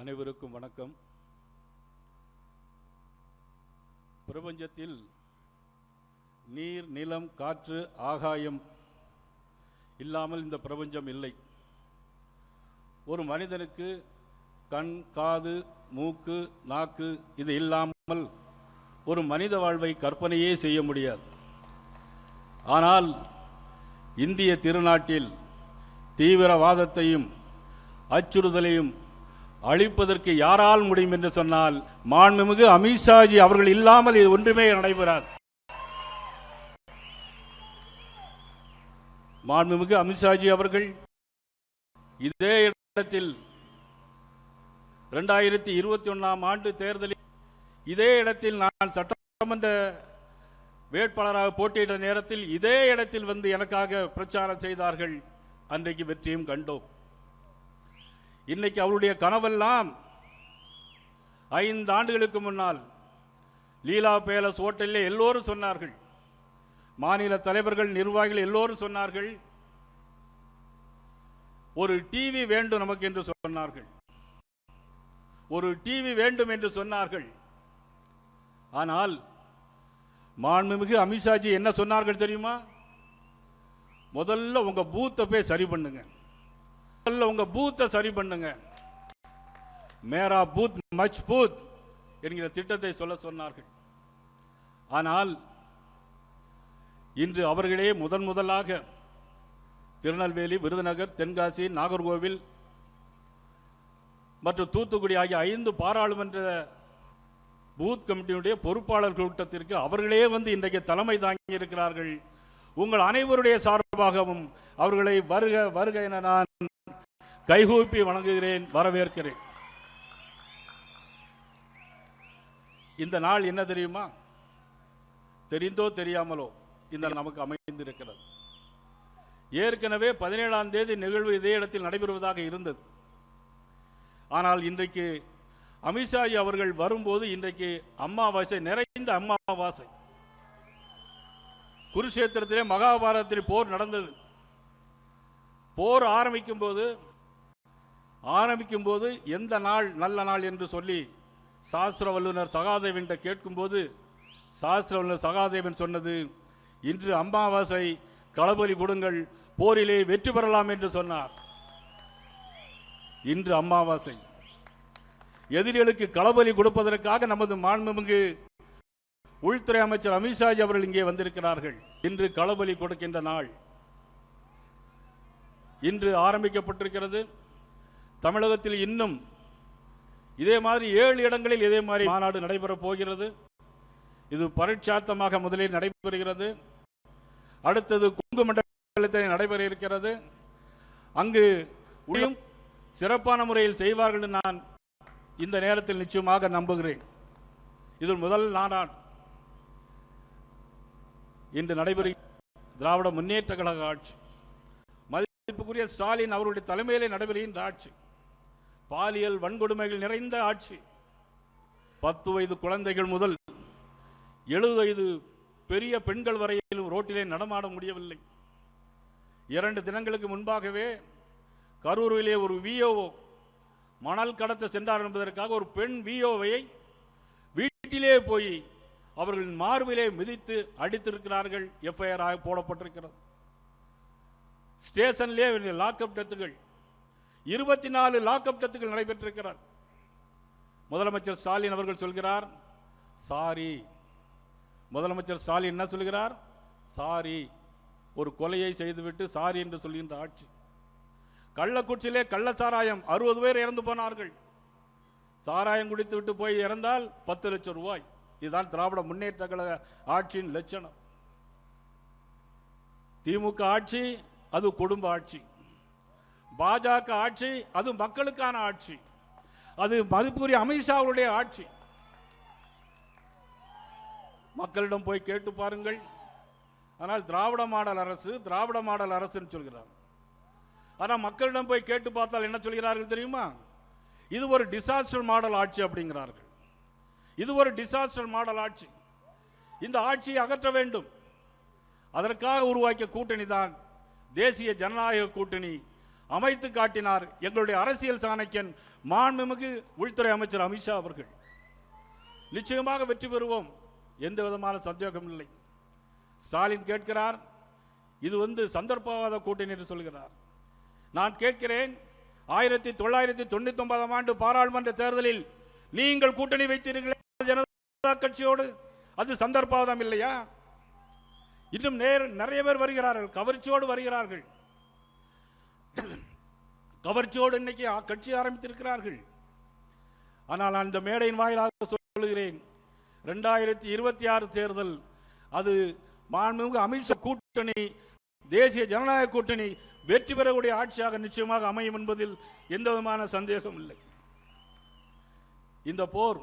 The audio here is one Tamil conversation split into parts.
அனைவருக்கும் வணக்கம். பிரபஞ்சத்தில் நீர் நிலம் காற்று ஆகாயம் இல்லாமல் இந்த பிரபஞ்சம் இல்லை. ஒரு மனிதனுக்கு கண் காது மூக்கு நாக்கு இது இல்லாமல் ஒரு மனித வாழ்வை கற்பனையே செய்ய முடியாது. ஆனால் இந்திய திருநாட்டில் தீவிரவாதத்தையும் அச்சுறுதலையும் அழிப்பதற்கு யாரால் முடியும் என்று சொன்னால் மாண்புமிகு அமித்ஷாஜி அவர்கள் இல்லாமல் இது ஒன்றுமே நடைபெறாது. மாண்புமிகு அமித்ஷாஜி அவர்கள் இதே இடத்தில் இரண்டாயிரத்தி இருபத்தி ஒன்றாம் ஆண்டு தேர்தலில் இதே இடத்தில் நான் சட்டமன்ற வேட்பாளராக போட்டியிட்ட நேரத்தில் இதே இடத்தில் வந்து எனக்காக பிரச்சாரம் செய்தார்கள். அன்றைக்கு வெற்றியும் கண்டோம். இன்னைக்கு அவருடைய கனவெல்லாம் ஐந்து ஆண்டுகளுக்கு முன்னால் லீலா பேலஸ் ஹோட்டலில் எல்லோரும் சொன்னார்கள். மாநில தலைவர்கள் நிர்வாகிகள் எல்லோரும் சொன்னார்கள் ஒரு டிவி வேண்டும் நமக்கு என்று சொன்னார்கள். ஒரு டிவி வேண்டும் என்று சொன்னார்கள். ஆனால் மாண்புமிகு அமித்ஷாஜி என்ன சொன்னார்கள் தெரியுமா? முதல்ல உங்கள் பூத்தை போய் சரி பண்ணுங்கள் முதல்ல உங்க பூத்தை சரி பண்ணுங்க. மேரா பூத் மச் பூத் என்கிற திட்டத்தை சொல்ல சொன்னார்கள். ஆனால் இன்று அவர்களே முதன் முதலாக திருநெல்வேலி விருதுநகர் தென்காசி நாகர்கோவில் மற்றும் தூத்துக்குடி ஆகிய ஐந்து பாராளுமன்ற பூத் கமிட்டியினுடைய பொறுப்பாளர் கூட்டத்திற்கு அவர்களே வந்து இன்றைக்கு தலைமை தாங்கி இருக்கிறார்கள் உங்கள் அனைவருடைய சார்பாகவும் அவர்களை வருக வருக என நான் கைகூப்பி வணங்குகிறேன் வரவேற்கிறேன். இந்த நாள் என்ன தெரியுமா? தெரிந்தோ தெரியாமலோ இந்த நமக்கு அமைந்திருக்கிறது. ஏற்கனவே பதினேழாம் தேதி நிகழ்வு இதே இடத்தில் நடைபெறுவதாக இருந்தது. ஆனால் இன்றைக்கு அமித்ஷாஜி அவர்கள் வரும்போது இன்றைக்கு அம்மாவாசை நிறைந்த அம்மாவாசை குருஷேத்திரத்திலே மகாபாரதத்தில் போர் நடந்தது. போர் ஆரம்பிக்கும் போது ஆரம்பிக்கும் போது எந்த நாள் நல்ல நாள் என்று சொல்லி சாஸ்திர வல்லுநர் சகாதேவன்கிட்ட கேட்கும்போது சாஸ்திர வல்லுநர் சகாதேவன் சொன்னது இன்று அமாவாசை களபலி கொடுங்கள் போரிலே வெற்றி பெறலாம் என்று சொன்னார். இன்று அமாவாசை எதிரிகளுக்கு களபலி கொடுப்பதற்காக நமது மாண்புமிகு உள்துறை அமைச்சர் அமித்ஷாஜி அவர்கள் இங்கே வந்திருக்கிறார்கள். இன்று களபலி கொடுக்கின்ற நாள். இன்று ஆரம்பிக்கப்பட்டிருக்கிறது. தமிழகத்தில் இன்னும் இதே மாதிரி ஏழு இடங்களில் இதே மாதிரி மாநாடு நடைபெறப் போகிறது. இது பரீட்சார்த்தமாக முதலில் நடைபெறுகிறது. அடுத்தது குங்கு மண்டலத்தில் நடைபெற இருக்கிறது. அங்கு உள்ளும் சிறப்பான முறையில் செய்வார்கள் நான் இந்த நேரத்தில் நிச்சயமாக நம்புகிறேன். இது முதல் நாடான் இன்று நடைபெறும் திராவிட முன்னேற்ற கழக ஆட்சி. மதிப்புக்குரிய ஸ்டாலின் அவருடைய தலைமையிலே நடைபெறுகின்ற ஆட்சி. பாலியல் வன்கொடுமைகள் நிறைந்த ஆட்சி. பத்து வயது குழந்தைகள் முதல் எழுபது வயது பெரிய பெண்கள் வரையிலும் ரோட்டிலே நடமாட முடியவில்லை. இரண்டு தினங்களுக்கு முன்பாகவே கரூரிலே ஒரு விஓஓ மணல் கடத்த சென்றார் என்பதற்காக ஒரு பெண் விஓவையை வீட்டிலே போய் அவர்களின் மார்பிலே மிதித்து அடித்திருக்கிறார்கள். எஃப்ஐஆர் ஆக போடப்பட்டிருக்கிறது. ஸ்டேஷன்லேயே லாக்அப் டெத்துகள் இருபத்தி நாலு லாக்அப் டத்துகள் நடைபெற்றிருக்கிறார். முதலமைச்சர் ஸ்டாலின் அவர்கள் சொல்கிறார் சாரி. முதலமைச்சர் ஸ்டாலின் என்ன சொல்கிறார்? சாரி. ஒரு கொலையை செய்துவிட்டு சாரி என்று சொல்கின்ற ஆட்சி. கள்ளக்குறிச்சியிலே கள்ளச்சாராயம் அறுபது பேர் இறந்து போனார்கள். சாராயம் குடித்து விட்டு போய் இறந்தால் பத்து லட்சம் ரூபாய். இதுதான் திராவிட முன்னேற்ற கழக ஆட்சியின் லட்சணம். திமுக ஆட்சி அது குடும்ப ஆட்சி. பாஜக ஆட்சி அது மக்களுக்கான ஆட்சி. அது மதிப்புக்குரிய அமித்ஷாவுடைய ஆட்சி. மக்களிடம் போய் கேட்டு பாருங்கள். ஆனால் திராவிட மாடல் அரசு திராவிட மாடல் அரசுன்னு சொல்கிறார். ஆனால் மக்களிடம் போய் கேட்டு பார்த்தால் என்ன சொல்கிறார்கள் தெரியுமா? இது ஒரு டிசாஸ்டர் மாடல் ஆட்சி அப்படிங்கிறார்கள். இது ஒரு டிசாஸ்டர் மாடல் ஆட்சி. இந்த ஆட்சியை அகற்ற வேண்டும். அதற்காக உருவாக்கிய கூட்டணி தான் தேசிய ஜனநாயக கூட்டணி அமைத்து காட்டினார் எங்களுடைய அரசியல் சாணக்கியன் மாண்புமிகு உள்துறை அமைச்சர் அமித்ஷா அவர்கள். நிச்சயமாக வெற்றி பெறுவோம். எந்த விதமான சந்தேகம் இல்லை. ஸ்டாலின் கேட்கிறார் இது வந்து சந்தர்ப்பவாத கூட்டணி என்று சொல்கிறார். நான் கேட்கிறேன் ஆயிரத்தி தொள்ளாயிரத்தி தொண்ணூத்தி ஒன்பதாம் ஆண்டு பாராளுமன்ற தேர்தலில் நீங்கள் கூட்டணி வைத்தீர்களே ஜனதா கட்சியோடு அது சந்தர்ப்பவாதம் இல்லையா? இன்னும் நேர் நிறைய பேர் வருகிறார்கள் கவர்ச்சியோடு வருகிறார்கள். கவர்ச்சியோடு இன்னைக்கு கட்சி ஆரம்பித்திருக்கிறார்கள். ஆனால் அந்த மேடையின் வாயிலாக சொல்லுகிறேன் ரெண்டாயிரத்தி இருபத்தி ஆறு தேர்தல் அது மாண்புமிகு அமித்ஷா கூட்டணி தேசிய ஜனநாயக கூட்டணி வெற்றி பெறக்கூடிய ஆட்சியாக நிச்சயமாக அமையும் என்பதில் எந்த விதமான சந்தேகம் இல்லை. இந்த போர்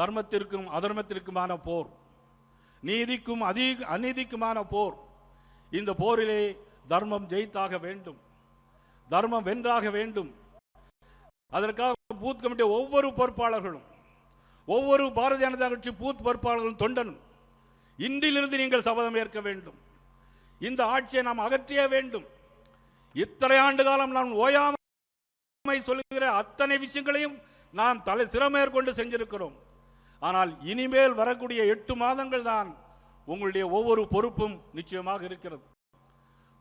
தர்மத்திற்கும் அதர்மத்திற்குமான போர் நீதிக்கும் அதி அநீதிக்குமான போர் இந்த போரிலே தர்மம் ஜெயித்தாக வேண்டும். தர்மம் வென்றாக வேண்டும். அதற்காக பூத் கமிட்டி ஒவ்வொரு பொறுப்பாளர்களும் ஒவ்வொரு பாரதிய ஜனதா கட்சி பூத் பொறுப்பாளர்களும் தொண்டனும் இன்றிலிருந்து நீங்கள் சபதம் ஏற்க வேண்டும். இந்த ஆட்சியை நாம் அகற்றிய வேண்டும். இத்தனை ஆண்டு காலம் நாம் ஓயாமை சொல்லுகிற அத்தனை விஷயங்களையும் நாம் தலை சிறமேற்கொண்டு செஞ்சிருக்கிறோம். ஆனால் இனிமேல் வரக்கூடிய எட்டு மாதங்கள் தான் உங்களுடைய ஒவ்வொரு பொறுப்பும் நிச்சயமாக இருக்கிறது.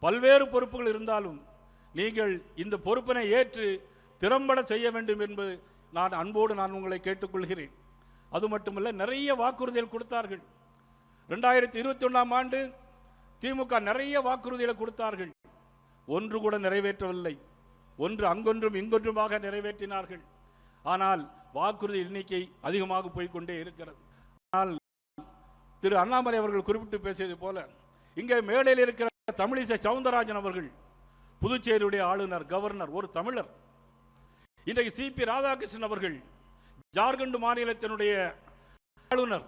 பல்வேறு பொறுப்புகள் இருந்தாலும் நீங்கள் இந்த பொறுப்பினை ஏற்று திறம்பட செய்ய வேண்டும் என்பது நான் அன்போடு நான் உங்களை கேட்டுக்கொள்கிறேன். அது மட்டுமல்ல நிறைய வாக்குறுதிகள் கொடுத்தார்கள். ரெண்டாயிரத்தி இருபத்தி ஒன்றாம் ஆண்டு திமுக நிறைய வாக்குறுதிகளை கொடுத்தார்கள். ஒன்று கூட நிறைவேற்றவில்லை. ஒன்று அங்கொன்றும் இங்கொன்றுமாக நிறைவேற்றினார்கள். ஆனால் வாக்குறுதி எண்ணிக்கை அதிகமாக போய்க்கொண்டே இருக்கிறது. ஆனால் திரு அண்ணாமலை அவர்கள் குறிப்பிட்டு பேசியது போல இங்கே மேடையில் இருக்கிற தமிழிசை சவுந்தரராஜன் அவர்கள் புதுச்சேரியுடைய ஆளுநர் கவர்னர் ஒரு தமிழர். இன்றைக்கு சிபி ராதாகிருஷ்ணன் அவர்கள் ஜார்க்கண்ட் மாநிலத்தினுடைய ஆளுநர்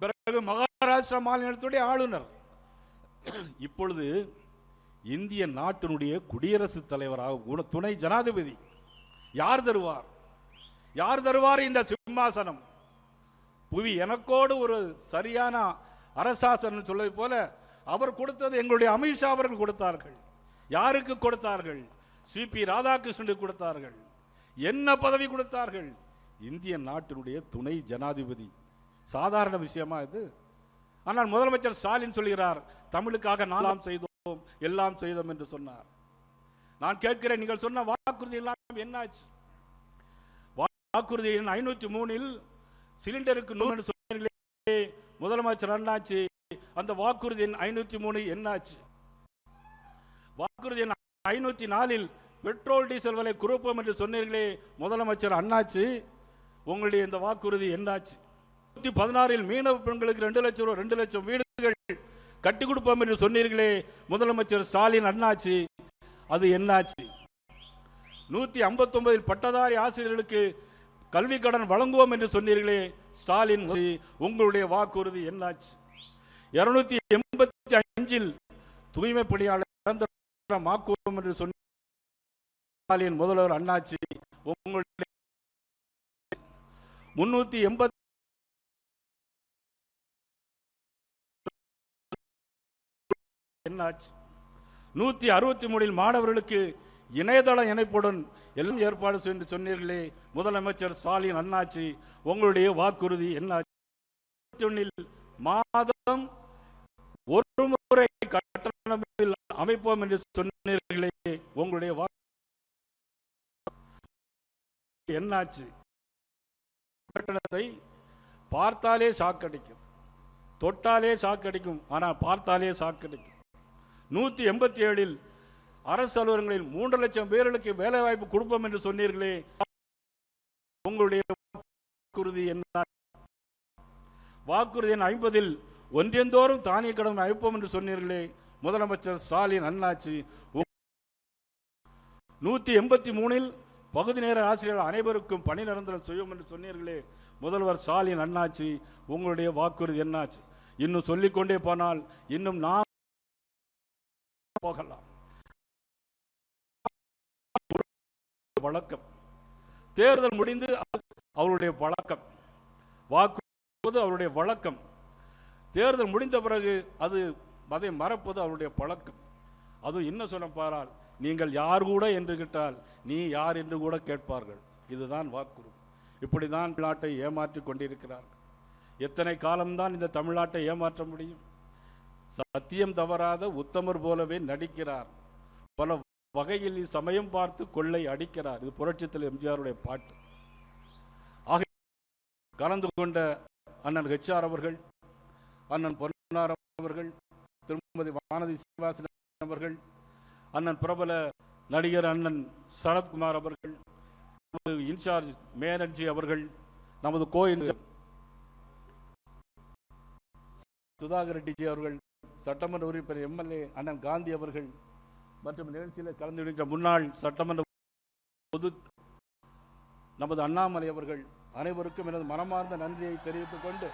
பிறகு மகாராஷ்டிரா மாநிலத்துடைய ஆளுநர். இப்பொழுது இந்திய நாட்டினுடைய குடியரசுத் தலைவராக துணை ஜனாதிபதி யார் தருவார்? யார் தருவார் இந்த சிம்மாசனம்? புவி எனக்கோடு ஒரு சரியான அரசாசனம் சொல்வது போல அவர் கொடுத்தது எங்களுடைய அமித்ஷா அவர்கள் கொடுத்தார்கள். யாருக்கு கொடுத்தார்கள்? சிபி ராதாகிருஷ்ணனுக்கு கொடுத்தார்கள். என்ன பதவி கொடுத்தார்கள்? இந்திய நாட்டினுடைய துணை ஜனாதிபதி. சாதாரண விஷயமா இது? ஆனால் முதலமைச்சர் ஸ்டாலின் சொல்கிறார் தமிழுக்காக நாலாம் செய்தோம் எல்லாம் செய்தோம் என்று சொன்னார். நான் கேட்கிறேன் நீங்கள் சொன்ன வாக்குறுதி எல்லாம் என்னாச்சு? வாக்குறுதி எண் ஐநூத்தி மூணில் சிலிண்டருக்கு நூறு சொன்னே முதலமைச்சர் என்னாச்சு? அந்த வாக்குறுதி ஐநூற்றி ஐநூத்தி மூணு என்னாச்சு? வாக்குறுதி ஐநூற்றி நாலில் பெட்ரோல் டீசல் விலை குறைப்போம் என்று சொன்னீர்களே முதலமைச்சர் அண்ணாச்சு. உங்களுடைய இந்த வாக்குறுதி என்னாச்சு? நூத்தி பதினாறில் மீனவ பெண்களுக்கு ரெண்டு லட்சம் ரூபா ரெண்டு லட்சம் வீடுகள் கட்டி கொடுப்போம் என்று சொன்னீர்களே முதலமைச்சர் ஸ்டாலின் அண்ணாச்சு. அது என்னாச்சு? நூத்தி ஐம்பத்தொன்பதில் பட்டதாரி ஆசிரியர்களுக்கு கல்வி கடன் வழங்குவோம் என்று சொன்னீர்களே ஸ்டாலின். உங்களுடைய வாக்குறுதி என்னாச்சு? இருநூத்தி எண்பத்தி அஞ்சில் தூய்மை பணியாளர் ஆக்குவோம் என்று சொன்ன முதல்வர் அண்ணாச்சி உங்களுடைய முன்னூத்தி எண்பத்தி என்னாச்சு? நூத்தி அறுபத்தி மூணில் மாணவர்களுக்கு இணையதள இணைப்புடன் எல்லாம் ஏற்பாடு செய்து சொன்னீர்களே முதலமைச்சர் ஸ்டாலின் அண்ணாச்சி உங்களுடைய வாக்குறுதி என்னாச்சு? மாதம் ஒரு முறை கட்டணமில் அமைப்போம் என்று சொன்னீர்களே உங்களுடைய வாக்கு என்னாச்சு? கட்டணத்தை பார்த்தாலே சாக்கடிக்கும். தொட்டாலே சாக்கடிக்கும். ஆனால் பார்த்தாலே சாக்கடிக்கும். நூத்தி எண்பத்தி ஏழில் அரசு அலுவலகங்களில் மூன்று லட்சம் பேர்களுக்கு வேலை வாய்ப்பு கொடுப்போம் என்று சொன்னீர்களே உங்களுடைய வாக்குறுதி என்ன? வாக்குறுதி எண் ஐம்பதில் ஒன்றியந்தோறும் தானிய கடன் அழைப்போம் என்று சொன்னீர்களே முதலமைச்சர் ஸ்டாலின் அண்ணாச்சி. நூத்தி எண்பத்தி மூணில் பகுதி நேர ஆசிரியர்கள் அனைவருக்கும் பணி நிரந்தரம் செய்யும் என்று சொன்னீர்களே முதல்வர் ஸ்டாலின் அண்ணாச்சி உங்களுடைய வாக்குறுதி என்னாச்சு? இன்னும் சொல்லிக்கொண்டே போனால் இன்னும் நாம் போகலாம். வழக்கம். தேர்தல் முடிந்து அவருடைய வழக்கம். வாக்கு அவருடைய வழக்கம். தேர்தல் முடிந்த பிறகு அது அதை மறப்பது அவருடைய பழக்கம். அது என்ன சொல்ல பாரால் நீங்கள் யார் கூட என்று கேட்டால் நீ யார் என்று கூட கேட்பார்கள். இதுதான் வாக்குறுதி. இப்படிதான் நாட்டை ஏமாற்றி கொண்டிருக்கிறார்கள். எத்தனை காலம்தான் இந்த தமிழ்நாட்டை ஏமாற்ற முடியும்? சத்தியம் தவறாத உத்தமர் போலவே நடிக்கிறார். பல வகையில் சமயம் பார்த்து கொள்ளை அடிக்கிறார். இது புரட்சித்தில் எம்ஜிஆருடைய பாட்டு. ஆக கலந்து கொண்ட அண்ணன் ஹெச்ஆர் அவர்கள் அண்ணன் பொன்னார் அவர்கள் திருமதி வானதி சீனிவாசன் அவர்கள் அண்ணன் பிரபல நடிகர் அண்ணன் சரத்குமார் அவர்கள் நமது இன்சார்ஜ் மேனர்ஜி அவர்கள் நமது கோயில் சுதாகர் ரெட்டிஜி அவர்கள் சட்டமன்ற உறுப்பினர் எம்எல்ஏ அண்ணன் காந்தி அவர்கள் மற்றும் நிகழ்ச்சியில் கலந்து கொள்கின்ற முன்னாள் சட்டமன்ற பொது நமது அண்ணாமலை அவர்கள் அனைவருக்கும் எனது மனமார்ந்த நன்றியை தெரிவித்துக் கொண்டு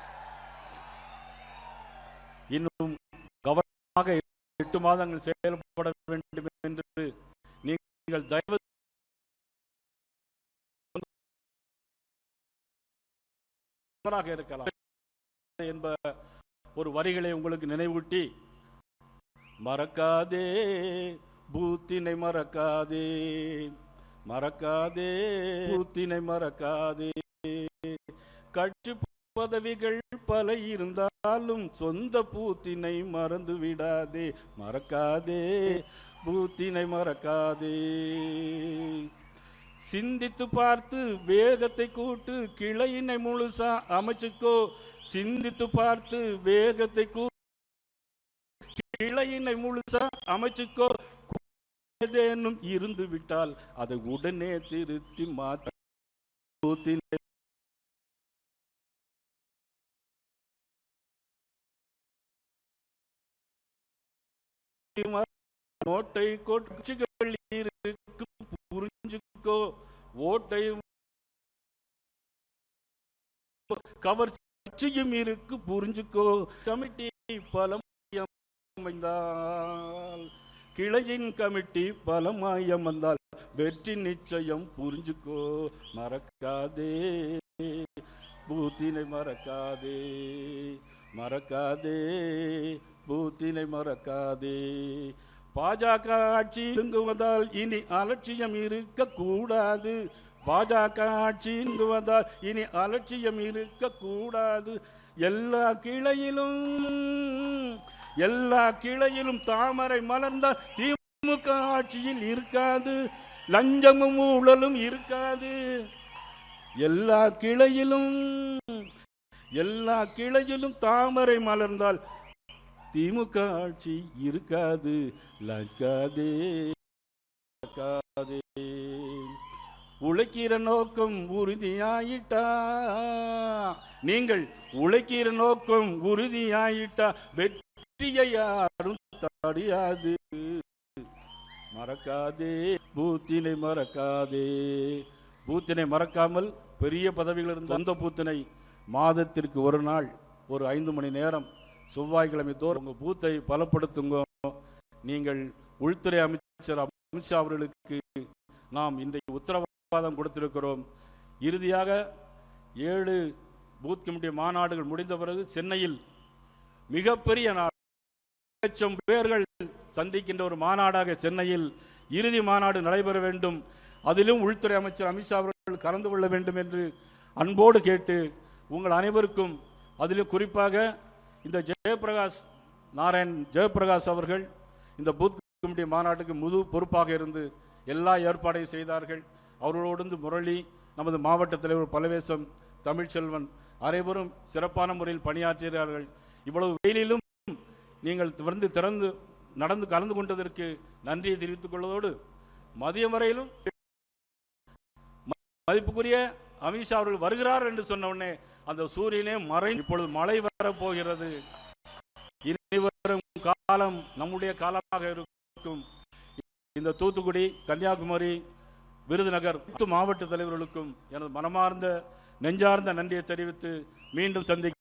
இன்னும் கவனமாக எட்டு மாதங்கள் செயல்பட வேண்டும் என்று நீங்கள் தயவு இருக்கலாம். என்ப ஒரு வரிகளை உங்களுக்கு நினைவூட்டி மறக்காதே பூத்தினை மறக்காதே மறக்காதே பூத்தினை மறக்காதே கட்சி பதவிகள் பல இருந்தாலும் சொந்த பூத்தினை மறந்து விடாதே மறக்காதே பூத்தினை மறக்காதே. சிந்தித்து பார்த்து வேகத்தை கூட்டு கிளையினை முழுசா அமைச்சுக்கோ. சிந்தித்து பார்த்து வேகத்தை கூட்டு கிளையினை முழுசா அமைச்சுக்கோ. ஏதேனும் இருந்து விட்டால் அதை உடனே திருத்தி மாற்ற நோட்டை கொட்சிகள் இருக்கு புரிஞ்சுக்கோ. ஓட்டை கவர்ச்சியும் இருக்கு புரிஞ்சுக்கோ. கமிட்டி பலமாயம் அமைந்தால் கிளையின் கமிட்டி பலமாயம் வந்தால் வெற்றி நிச்சயம் புரிஞ்சுக்கோ. மறக்காதே. பூத்தினை மறக்காதே. மறக்காதே. பூத்தினை மறக்காதே. பாஜக ஆட்சி இங்குவதால் இனி அலட்சியம் இருக்கக்கூடாது பாஜக ஆட்சி இங்குவதால் இனி அலட்சியம் இருக்கக்கூடாது எல்லா கிளையிலும் எல்லா கிளையிலும் தாமரை மலர்ந்தால் திமுக ஆட்சியில் இருக்காது. லஞ்சமும் ஊழலும் இருக்காது. எல்லா கிளையிலும் எல்லா கிளையிலும் தாமரை மலர்ந்தால் திமுக ஆட்சி இருக்காது. லஞ்சாதே உழைக்கிற நோக்கம் உறுதியாயிட்டா. நீங்கள் உழைக்கிற நோக்கம் உறுதியாயிட்டா. வெற்றியை யாரும் தடியாது. மறக்காதே பூத்தினை மறக்காதே. பூத்தினை மறக்காமல் பெரிய பதவிகள் இருந்த அந்த பூத்தினை மாதத்திற்கு ஒரு நாள் ஒரு ஐந்து மணி நேரம் செவ்வாய்க்கிழமை தோறும் உங்கள் பூத்தை பலப்படுத்துங்க. நீங்கள் உள்துறை அமைச்சர் அமித்ஷா அவர்களுக்கு நாம் இன்றைக்கு உத்தரவாதம் கொடுத்திருக்கிறோம். இறுதியாக ஏழு பூத் கமிட்டி மாநாடுகள் முடிந்த பிறகு சென்னையில் மிகப்பெரிய நாள். லட்சம் பேர்கள் சந்திக்கின்ற ஒரு மாநாடாக சென்னையில் இறுதி மாநாடு நடைபெற வேண்டும். அதிலும் உள்துறை அமைச்சர் அமித்ஷா அவர்கள் கலந்து கொள்ள வேண்டும் என்று அன்போடு கேட்டு உங்கள் அனைவருக்கும் அதிலும் குறிப்பாக இந்த ஜெயபிரகாஷ் நாராயண் ஜெயபிரகாஷ் அவர்கள் இந்த பூத் கமிட்டி மாநாட்டுக்கு முழு பொறுப்பாக இருந்து எல்லா ஏற்பாடையும் செய்தார்கள். அவர்களோடு முரளி நமது மாவட்ட தலைவர் பலவேசம் தமிழ்ச்செல்வன் அனைவரும் சிறப்பான முறையில் பணியாற்றுகிறார்கள் இவ்வளவு வெயிலிலும் நீங்கள் வந்து திறந்து நடந்து கலந்து கொண்டதற்கு நன்றியை தெரிவித்துக் கொள்வதோடு மதியம் வரையிலும் மதிப்புக்குரிய அமித்ஷா அவர்கள் வருகிறார் என்று சொன்ன உடனே அந்த சூரியனே மறை இப்பொழுது மழை போகிறது காலம் நம்முடைய காலமாக இருக்கும். இந்த தூத்துக்குடி கன்னியாகுமரி விருதுநகர் மாவட்ட தலைவர்களுக்கும் எனது மனமார்ந்த நெஞ்சார்ந்த நன்றியை தெரிவித்து மீண்டும் சந்திக்க